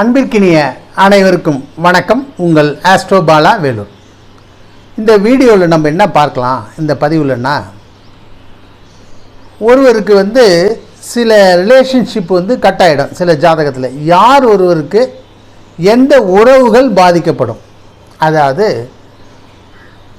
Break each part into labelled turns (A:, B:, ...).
A: அன்பிற்கினிய அனைவருக்கும் வணக்கம். உங்கள் ஆஸ்ட்ரோ பாலா வேலூர். இந்த வீடியோவில் நம்ம என்ன பார்க்கலாம்? இந்த பதிவுலன்னா ஒருவருக்கு வந்து சில ரிலேஷன்ஷிப் வந்து கட் ஆகிடும் சில ஜாதகத்தில். யார் ஒருவருக்கு எந்த உறவுகள் பாதிக்கப்படும்? அதாவது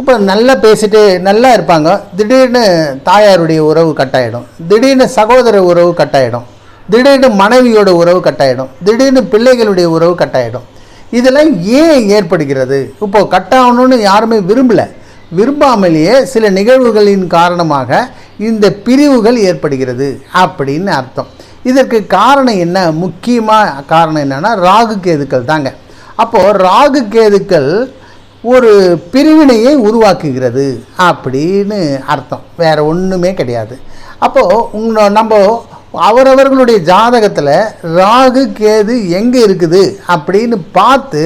A: இப்போ நல்லா பேசிட்டு நல்லா இருப்பாங்க. திடீர்னு தாயாருடைய உறவு கட்டாயிடும் திடீர்னு சகோதர உறவு கட்டாயிடும் திடீர்னு மனைவியோட உறவு கட்டாயிடும். திடீர்னு பிள்ளைகளுடைய உறவு கட்டாயிடும். இதெல்லாம் ஏன் ஏற்படுகிறது? இப்போது கட்டாகணும்னு யாருமே விரும்பலை. விரும்பாமலேயே சில நிகழ்வுகளின் காரணமாக இந்த பிரிவுகள் ஏற்படுகிறது அப்படின்னு அர்த்தம். இதற்கு காரணம் என்ன? முக்கியமாக காரணம் என்னென்னா ராகு கேதுக்கள் தாங்க. அப்போது ராகு கேதுக்கள் ஒரு பிரிவினையை உருவாக்குகிறது அப்படின்னு அர்த்தம். வேறு ஒன்றுமே கிடையாது. அப்போது உங்க நம்ம அவரவர்களுடைய ஜாதகத்தில் ராகு கேது எங்கே இருக்குது அப்படின்னு பார்த்து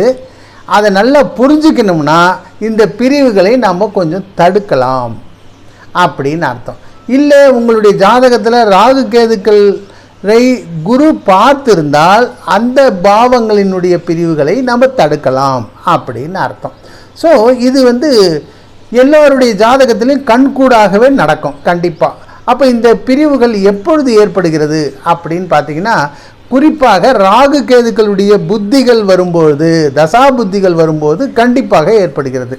A: அதை நல்லா புரிஞ்சுக்கணும்னா இந்த பிரிவுகளை நம்ம கொஞ்சம் தடுக்கலாம் அப்படின்னு அர்த்தம். இல்லை உங்களுடைய ஜாதகத்தில் ராகு கேதுக்களை குரு பார்த்திருந்தால் அந்த பாவங்களினுடைய பிரிவுகளை நம்ம தடுக்கலாம் அப்படின்னு அர்த்தம். ஸோ இது வந்து எல்லோருடைய ஜாதகத்திலையும் கண்கூடாகவே நடக்கும் கண்டிப்பாக அப்போ இந்த பிரிவுகள் எப்பொழுது ஏற்படுகிறது அப்படின்னு பார்த்தீங்கன்னா குறிப்பாக ராகு கேதுக்களுடைய புத்திகள் வரும்பொழுது தசா புத்திகள் வரும்போது கண்டிப்பாக ஏற்படுகிறது.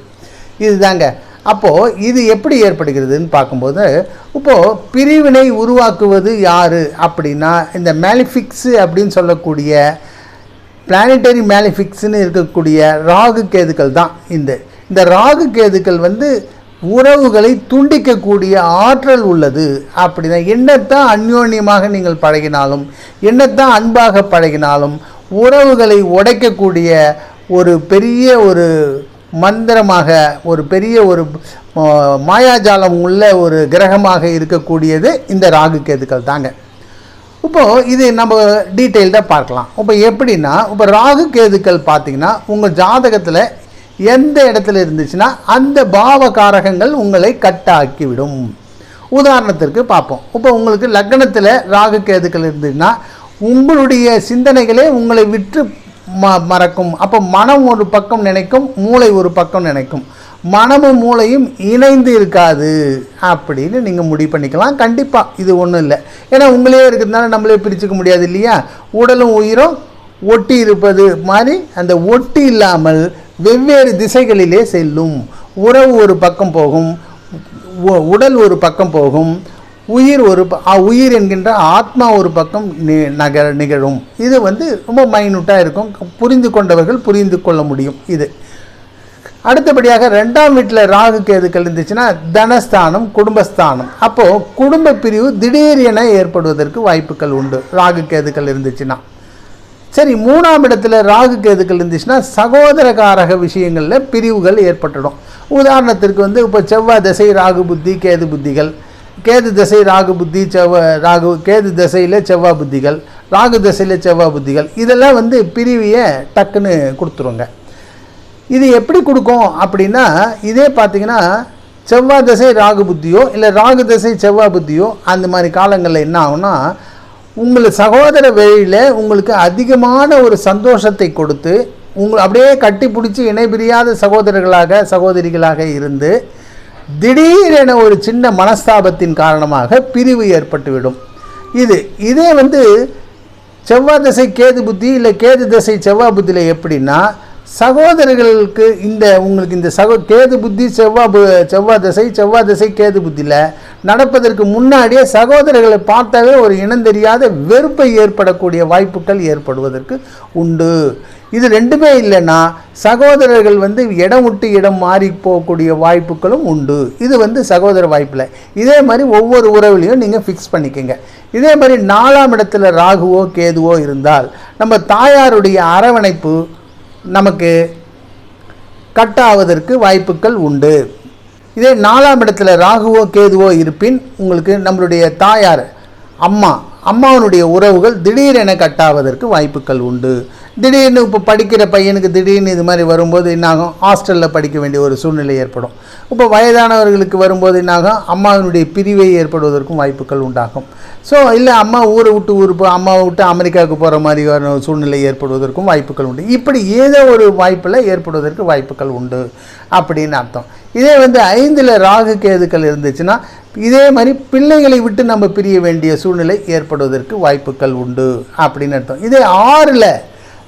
A: இதுதாங்க. அப்போது இது எப்படி ஏற்படுகிறதுன்னு பார்க்கும்போது இப்போது பிரிவினை உருவாக்குவது யார் அப்படின்னா இந்த மேலிஃபிக்ஸு அப்படின்னு சொல்லக்கூடிய பிளானட்டரி மேலிஃபிக்ஸ்னு இருக்கக்கூடிய ராகு கேதுக்கள் தான் இந்த. இந்த ராகு கேதுக்கள் வந்து உறவுகளை துண்டிக்கக்கூடிய ஆற்றல் உள்ளது. அப்படின்னா என்னத்தான் அந்யோன்யமாக நீங்கள் பழகினாலும் என்னத்தான் அன்பாக பழகினாலும் உறவுகளை உடைக்கக்கூடிய ஒரு பெரிய ஒரு மந்திரமாக ஒரு பெரிய ஒரு மாயாஜாலம் உள்ள ஒரு கிரகமாக இருக்கக்கூடியது இந்த ராகு கேதுக்கள் தாங்க. இப்போது இது நம்ம டீட்டெயில்டாக பார்க்கலாம். இப்போ எப்படின்னா இப்போ ராகு கேதுக்கள் பார்த்திங்கன்னா உங்கள் ஜாதகத்தில் எந்த இடத்துல இருந்துச்சுன்னா அந்த பாவகாரகங்கள் உங்களை கட்டாக்கிவிடும். உதாரணத்திற்கு பார்ப்போம். இப்போ உங்களுக்கு லக்னத்தில் ராகு கேதுக்கள் இருந்துச்சுன்னா உங்களுடைய சிந்தனைகளே உங்களை விற்று ம மறக்கும். அப்போ மனம் ஒரு பக்கம் நினைக்கும் மூளை ஒரு பக்கம் நினைக்கும். மனமும் மூளையும் இணைந்து இருக்காது அப்படின்னு நீங்கள் முடிவு பண்ணிக்கலாம். கண்டிப்பாக இது ஒன்றும் இல்லை. ஏன்னா உங்களே இருக்கிறதுனால நம்மளே பிரிச்சுக்க முடியாது இல்லையா? உடலும் உயிரும் ஒட்டி இருப்பது மாதிரி அந்த ஒட்டி இல்லாமல் வெவ்வேறு திசைகளிலே செல்லும். உறவு ஒரு பக்கம் போகும். உடல் ஒரு பக்கம் போகும். உயிர் ஒரு உயிர் என்கின்ற ஆத்மா ஒரு பக்கம் நகர நிகழும். இது வந்து ரொம்ப மைனூட்டாக இருக்கும். புரிந்து கொண்டவர்கள் புரிந்து கொள்ள முடியும் இது. அடுத்தபடியாக ரெண்டாம் வீட்டில் ராகு கேதுக்கள் இருந்துச்சுன்னா தனஸ்தானம் குடும்பஸ்தானம். அப்போது குடும்ப பிரிவு திடீர் என ஏற்படுவதற்கு வாய்ப்புகள் உண்டு. ராகு கேதுக்கள் இருந்துச்சுன்னா. சரி மூணாம் இடத்துல ராகு கேதுக்கள் இருந்துச்சுன்னா சகோதரகாரக விஷயங்களில் பிரிவுகள் ஏற்பட்டுடும். உதாரணத்திற்கு வந்து இப்போ செவ்வாய் திசை ராகு புத்தி கேது புத்திகள். கேது திசை ராகு புத்தி செவ்வாய் ராகு கேது திசையில் செவ்வாய் புத்திகள் ராகு திசையில் செவ்வாய் புத்திகள். இதெல்லாம் வந்து பிரிவியை டக்குன்னு கொடுத்துருங்க. இது எப்படி கொடுக்கும் அப்படின்னா இதே பார்த்தீங்கன்னா செவ்வாய் திசை ராகு புத்தியோ இல்லை ராகு திசை செவ்வாய் புத்தியோ அந்த மாதிரி காலங்களில் என்ன ஆகும்னா உங்களை சகோதர வழியில் உங்களுக்கு அதிகமான ஒரு சந்தோஷத்தை கொடுத்து உங்களை அப்படியே கட்டி பிடிச்சி இணைபிரியாத சகோதரர்களாக சகோதரிகளாக இருந்து திடீரென ஒரு சின்ன மனஸ்தாபத்தின் காரணமாக பிரிவு ஏற்பட்டுவிடும். இது இதே வந்து செவ்வாய் திசை கேது புத்தி இல்லை கேது திசை செவ்வாய் புத்தியில் எப்படின்னா சகோதரர்களுக்கு இந்த உங்களுக்கு இந்த சகோ கேது புத்தி செவ்வாய் செவ்வாய் திசை செவ்வாய் திசை கேது புத்தியில் நடப்பதற்கு முன்னாடியே சகோதரர்களை பார்த்தாவே ஒரு இனந்தெரியாத வெறுப்பை ஏற்படக்கூடிய வாய்ப்புகள் ஏற்படுவதற்கு உண்டு. இது ரெண்டுமே இல்லைன்னா சகோதரர்கள் வந்து இடம் விட்டு இடம் மாறி போகக்கூடிய வாய்ப்புகளும் உண்டு. இது வந்து சகோதர வாய்ப்பில். இதே மாதிரி ஒவ்வொரு உறவுலையும் நீங்கள் ஃபிக்ஸ் பண்ணிக்கோங்க. இதே மாதிரி நாலாம் இடத்துல ராகுவோ கேதுவோ இருந்தால் நம்ம தாயாருடைய அரவணைப்பு நமக்கு கட்டாவதற்கு வாய்ப்புகள் உண்டு. இதே நாலாம் இடத்துல ராகுவோ கேதுவோ இருப்பின் உங்களுக்கு நம்மளுடைய தாயார் அம்மா அம்மாவனுடைய உறவுகள் திடீரென கட்டாவதற்கு வாய்ப்புகள் உண்டு. திடீர்னு இப்போ படிக்கிற பையனுக்கு திடீர்னு இது மாதிரி வரும்போது என்னாகும் ஹாஸ்டலில் படிக்க வேண்டிய ஒரு சூழ்நிலை ஏற்படும். இப்போ வயதானவர்களுக்கு வரும்போது என்னாகும் அம்மாவினுடைய பிரிவை ஏற்படுவதற்கும் வாய்ப்புகள் உண்டாகும். ஸோ இல்லை அம்மா ஊரை விட்டு ஊர் போ அம்மாவை விட்டு அமெரிக்காவுக்கு போகிற மாதிரியான சூழ்நிலை ஏற்படுவதற்கும் வாய்ப்புகள் உண்டு. இப்படி ஏதோ ஒரு வாய்ப்பில் ஏற்படுவதற்கு வாய்ப்புகள் உண்டு அப்படின்னு அர்த்தம். இதே வந்து ஐந்தில் ராகு கேதுக்கள் இருந்துச்சுன்னா இதே மாதிரி பிள்ளைகளை விட்டு நம்ம பிரிய வேண்டிய சூழ்நிலை ஏற்படுவதற்கு வாய்ப்புகள் உண்டு அப்படின்னு அர்த்தம். இதே ஆறில்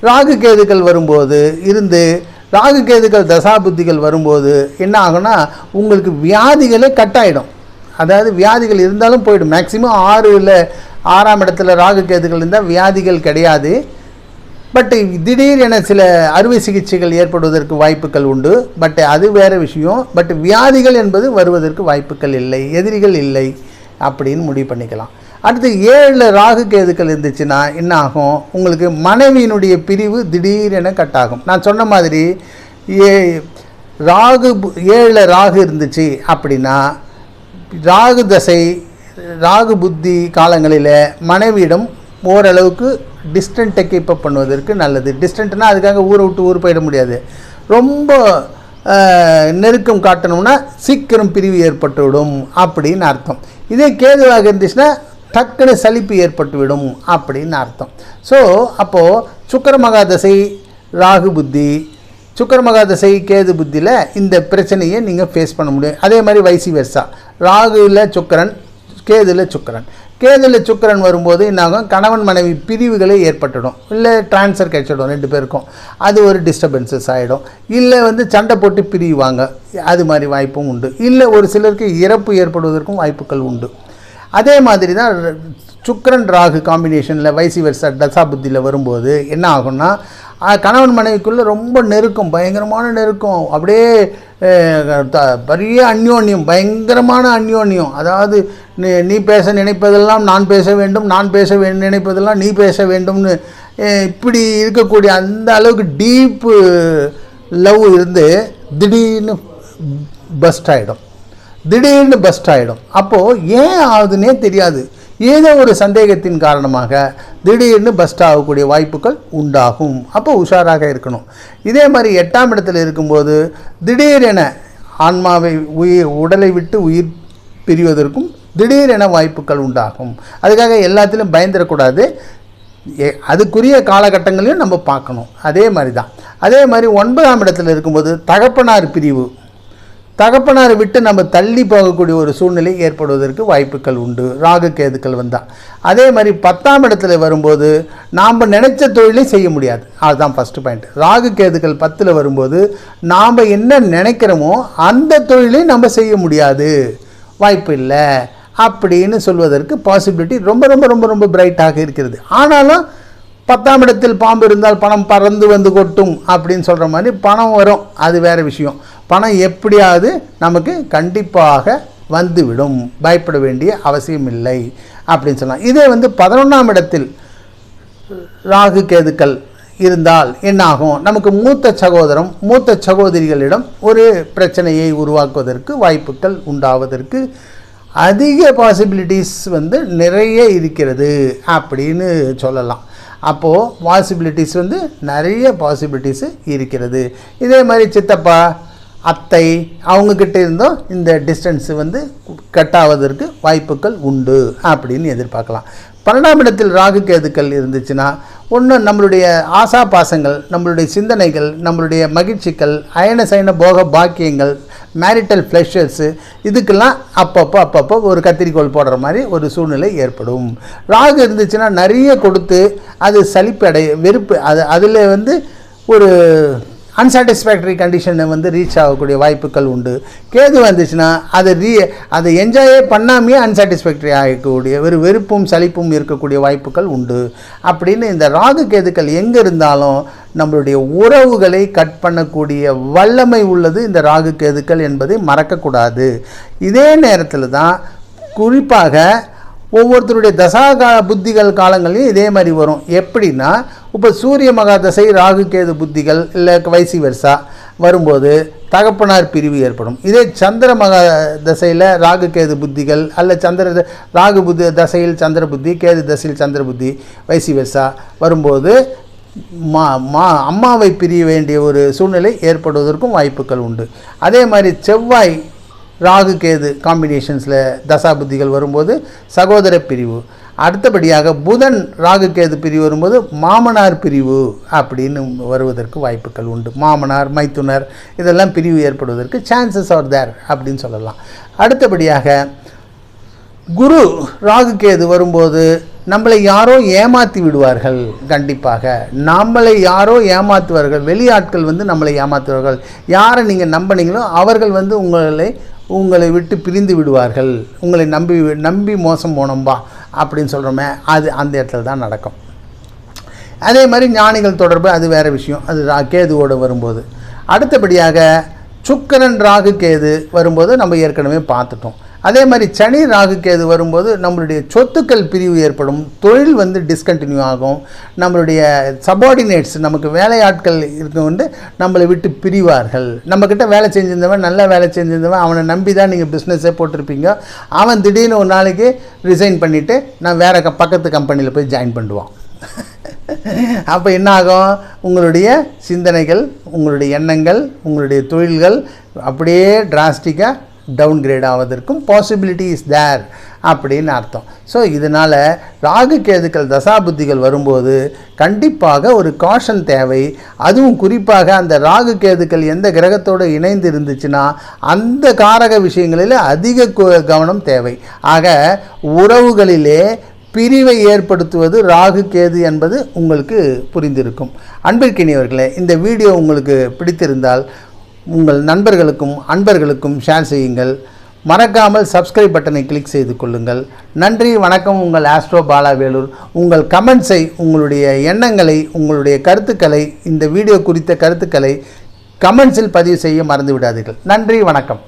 A: ராகு கேதுக்கள் வரும்போது இருந்து ராகு கேதுக்கள் தசாபுத்திகள் வரும்போது என்ன ஆகும்னா உங்களுக்கு வியாதிகளே கட் ஆகிடும் அதாவது வியாதிகள் இருந்தாலும் போயிடும். மேக்சிமம் ஆறு இல்லை ஆறாம் இடத்துல ராகு கேதுகள் இருந்தால் வியாதிகள் கிடையாது. பட் திடீர் என சில அறுவை சிகிச்சைகள் ஏற்படுவதற்கு வாய்ப்புகள் உண்டு. பட் அது வேறு விஷயம். பட் வியாதிகள் என்பது வருவதற்கு வாய்ப்புகள் இல்லை. எதிரிகள் இல்லை. அப்படின்னு முடிவு பண்ணிக்கலாம். அடுத்து ஏழில் ராகு கேதுக்கள் இருந்துச்சுன்னா என்ன ஆகும் உங்களுக்கு மனைவியினுடைய பிரிவு திடீரென கட்டாகும். நான் சொன்ன மாதிரி ஏ ராகு பு- ஏழில் ராகு இருந்துச்சு அப்படின்னா ராகு தசை ராகு புத்தி காலங்களில் மனைவியிடம் ஓரளவுக்கு டிஸ்டன்ட்டை கீப்பப் பண்ணுவதற்கு நல்லது. டிஸ்டன்ட்னா அதுக்காக ஊரை விட்டு ஊர் போயிட முடியாது. ரொம்ப நெருக்கம் காட்டணும்னா சீக்கிரம் பிரிவு ஏற்பட்டுவிடும் அப்படின்னு அர்த்தம். இதே கேதுவாக இருந்துச்சுன்னா டக்குனு சலிப்பு ஏற்பட்டுவிடும் அப்படின்னு அர்த்தம். ஸோ அப்போது சுக்கர மகாதசை ராகு புத்தி சுக்கர மகாதசை கேது புத்தியில் இந்த பிரச்சனையை நீங்கள் ஃபேஸ் பண்ண முடியும். அதே மாதிரி வைசி வெர்சா ராகுவில் சுக்கரன் கேதுல சுக்கரன். கேதுல சுக்கரன் வரும்போது என்னாகும் கணவன் மனைவி பிரிவுகளே ஏற்பட்டுடும். இல்லை ட்ரான்ஸ்ஃபர் கிடைச்சிடும் ரெண்டு பேருக்கும். அது ஒரு டிஸ்டர்பன்சஸ் ஆகிடும் இல்லை வந்து சண்டை போட்டு பிரிவாங்க. அது மாதிரி வாய்ப்பும் உண்டு. இல்லை ஒரு சிலருக்கு இறப்பு ஏற்படுவதற்கும் வாய்ப்புகள் உண்டு. அதே மாதிரி தான் சுக்கரன் ராகு காம்பினேஷனில் வைசி வெர்சா தசாபுத்தியில் வரும்போது என்ன ஆகும்னா கணவன் மனைவிக்குள்ளே ரொம்ப நெருக்கம் பயங்கரமான நெருக்கம். அப்படியே பெரிய அந்யோன்யம் பயங்கரமான அந்யோன்யம். அதாவது நீ நீ பேச நினைப்பதெல்லாம் நான் பேச வேண்டும் நான் பேச வே நினைப்பதெல்லாம் நீ பேச வேண்டும்னு இப்படி இருக்கக்கூடிய அந்த அளவுக்கு டீப்பு லவ் இருந்து திடீர்னு பஸ்ட் ஆகிடும் திடீர்னு பஸ்ட் ஆகிடும் அப்போது ஏன் ஆகுதுன்னே தெரியாது. ஏதோ ஒரு சந்தேகத்தின் காரணமாக திடீர்னு பஸ்ட் ஆகக்கூடிய வாய்ப்புகள் உண்டாகும். அப்போ உஷாராக இருக்கணும். இதே மாதிரி எட்டாம் இடத்துல இருக்கும்போது திடீரென ஆன்மாவை உயிர் உடலை விட்டு உயிர் பிரிவதற்கும் திடீரென வாய்ப்புகள் உண்டாகும். அதுக்காக எல்லாத்திலும் பயந்துடக்கூடாது. அதுக்குரிய காலகட்டங்களையும் நம்ம பார்க்கணும். அதே மாதிரி தான். அதே மாதிரி ஒன்பதாம் இடத்துல இருக்கும்போது தகப்பனார் பிரிவு தகப்பனாரை விட்டு நம்ம தள்ளி போகக்கூடிய ஒரு சூழ்நிலை ஏற்படுவதற்கு வாய்ப்புகள் உண்டு. ராகு கேதுக்கள் வந்தால் அதே மாதிரி பத்தாம் இடத்துல வரும்போது நாம் நினைச்ச தொழிலை செய்ய முடியாது. அதுதான் ஃபஸ்ட்டு பாயிண்ட் ராகு கேதுக்கள் பத்தில் வரும்போது நாம் என்ன நினைக்கிறோமோ அந்த தொழிலை நம்ம செய்ய முடியாது. வாய்ப்பு இல்லை. அப்படின்னு சொல்வதற்கு பாசிபிலிட்டி ரொம்ப ரொம்ப ரொம்ப ரொம்ப பிரைட்டாக இருக்கிறது. ஆனாலும் பத்தாம் இடத்தில் பாம்பு இருந்தால் பணம் பறந்து வந்து கொட்டும் அப்படின்னு சொல்கிற மாதிரி பணம் வரும். அது வேறு விஷயம். பணம் எப்படியாவது நமக்கு கண்டிப்பாக வந்துவிடும். பயப்பட வேண்டிய அவசியம் இல்லை அப்படின்னு சொல்லலாம். இதே வந்து பதினொன்றாம் இடத்தில் ராகு கேதுக்கள் இருந்தால் என்னாகும்? நமக்கு மூத்த சகோதரம் மூத்த சகோதரிகளிடம் ஒரு பிரச்சனையை உருவாக்குவதற்கு வாய்ப்புகள் உண்டாவதற்கு அதிக பாசிபிலிட்டிஸ் வந்து நிறைய இருக்கிறது அப்படின்னு சொல்லலாம். அப்போது பாசிபிலிட்டிஸ் வந்து நிறைய பாசிபிலிட்டிஸ் இருக்கிறது. இதே மாதிரி சித்தப்பா அத்தை அவங்கக்கிட்ட இருந்தும் இந்த டிஸ்டன்ஸ் வந்து கட் ஆவதற்கு வாய்ப்புகள் உண்டு அப்படின்னு எதிர்பார்க்கலாம். பன்னெண்டாம் இடத்தில் ராகு கேதுக்கள் இருந்துச்சுன்னா ஒன்று நம்மளுடைய ஆசா பாசங்கள் நம்மளுடைய சிந்தனைகள் நம்மளுடைய மகிழ்ச்சிகள் அயன சயன போக பாக்கியங்கள் மேரிட்டல் ஃப்ளஷர்ஸு இதுக்கெல்லாம் அப்பப்போ அப்பப்போ ஒரு கத்திரிக்கோல் போடுற மாதிரி ஒரு சூழ்நிலை ஏற்படும். ராகு இருந்துச்சுன்னா நிறைய கொடுத்து அது சலிப்படை வெறுப்பு அது அதில் வந்து ஒரு அன்சாட்டிஸ்ஃபேக்டரி கண்டிஷனை வந்து ரீச் ஆகக்கூடிய வாய்ப்புகள் உண்டு. கேது வந்துச்சுன்னா அதை ரீ அதை என்ஜாயே பண்ணாமையே அன்சாட்டிஸ்ஃபேக்டரி ஆகக்கூடிய ஒரு வெறுப்பும் சலிப்பும் இருக்கக்கூடிய வாய்ப்புகள் உண்டு. அப்படின்னு இந்த ராகு கேதுக்கள் எங்கே இருந்தாலும் நம்மளுடைய உறவுகளை கட் பண்ணக்கூடிய வல்லமை உள்ளது இந்த ராகு கேதுக்கள் என்பதை மறக்கக்கூடாது. இதே நேரத்தில் தான் குறிப்பாக ஒவ்வொருத்தருடைய தசாகால புத்திகள் காலங்களையும் இதே மாதிரி வரும். எப்படின்னா இப்போ சூரிய மகா தசை ராகு கேது புத்திகள் இல்லை வைசி வெர்சா வரும்போது தகப்பனார் பிரிவு ஏற்படும். இதே சந்திர மகா தசையில் ராகு கேது புத்திகள் அல்ல சந்திர ராகு புத்தி தசையில் சந்திர புத்தி கேது தசையில் சந்திர புத்தி வைசி வெர்சா வரும்போது மா மா அம்மாவை பிரிய வேண்டிய ஒரு சூழ்நிலை ஏற்படுவதற்கும் வாய்ப்புகள் உண்டு. அதே மாதிரி செவ்வாய் ராகு கேது காம்பினேஷன்ஸில் தசாபுத்திகள் வரும்போது சகோதர பிரிவு. அடுத்தபடியாக புதன் ராகு கேது பிரிவு வரும்போது மாமனார் பிரிவு அப்படின்னு வருவதற்கு வாய்ப்புகள் உண்டு. மாமனார் மைத்துனர் இதெல்லாம் பிரிவு ஏற்படுவதற்கு சான்சஸ் ஆர் தேர் அப்படின்னு சொல்லலாம். அடுத்தபடியாக குரு ராகு கேது வரும்போது நம்மளை யாரோ ஏமாற்றி விடுவார்கள். கண்டிப்பாக நம்மளை யாரோ ஏமாற்றுவார்கள் வெளியாட்கள் வந்து நம்மளை ஏமாற்றுவார்கள் யாரை நீங்கள் நம்பினீங்களோ அவர்கள் வந்து உங்களை உங்களை விட்டு பிரிந்து விடுவார்கள். உங்களை நம்பி நம்பி மோசம் போனோம்பா அப்படின்னு சொல்கிறோமே அது அந்த இடத்துல தான் நடக்கும். அதே மாதிரி ஞானிகள் தொடர்பு அது வேறு விஷயம். அது ரா கேதுவோடு வரும்போது. அடுத்தபடியாக சுக்கரன் ராகு கேது வரும்போது நம்ம ஏற்கனவே பார்த்துட்டோம். அதே மாதிரி சனி ராகு கேது வரும்போது நம்மளுடைய சொத்துக்கள் பிரிவு ஏற்படும் தொழில் வந்து டிஸ்கண்டினியூ ஆகும் நம்மளுடைய சபார்டினேட்ஸ் நமக்கு வேலையாட்கள் இருக்க வந்து நம்மளை விட்டு பிரிவார்கள். நம்மக்கிட்ட வேலை செஞ்சிருந்தவன் நல்லா வேலை செஞ்சிருந்தவன் அவனை நம்பி தான் நீங்கள் பிஸ்னஸே போட்டிருப்பீங்க. அவன் திடீர்னு ஒரு நாளைக்கு ரிசைன் பண்ணிவிட்டு நான் வேறு க பக்கத்து கம்பெனியில் போய் ஜாயின் பண்ணுவான். அப்போ என்ன ஆகும் உங்களுடைய சிந்தனைகள் உங்களுடைய எண்ணங்கள் உங்களுடைய தொழில்கள் அப்படியே டிராஸ்டிக்காக டவுன் கிரேட் ஆவதற்கும் பாசிபிலிட்டி இஸ் தேர் அப்படின்னு அர்த்தம். ஸோ இதனால் ராகு கேதுக்கள் தசாபுத்திகள் வரும்போது கண்டிப்பாக ஒரு காஷன் தேவை. அதுவும் குறிப்பாக அந்த ராகு கேதுக்கள் எந்த கிரகத்தோடு இணைந்து இருந்துச்சுன்னா அந்த காரக விஷயங்களில் அதிக கு- கவனம் தேவை. ஆக உறவுகளிலே பிரிவை ஏற்படுத்துவது ராகு கேது என்பது உங்களுக்கு புரிந்திருக்கும். அன்பிற்கினியவர்களே இந்த வீடியோ உங்களுக்கு பிடித்திருந்தால் உங்கள் நண்பர்களுக்கும் அன்பர்களுக்கும் ஷேர் செய்யுங்கள். மறக்காமல் சப்ஸ்கிரைப் பட்டனை கிளிக் செய்து கொள்ளுங்கள். நன்றி வணக்கம் உங்கள் ஆஸ்ட்ரோ பாலா வேலூர் உங்கள் கமெண்ட்ஸை உங்களுடைய எண்ணங்களை உங்களுடைய கருத்துக்களை இந்த வீடியோ குறித்த கருத்துக்களை கமெண்ட்ஸில் பதிவு செய்ய மறந்து விடாதீர்கள் நன்றி வணக்கம்.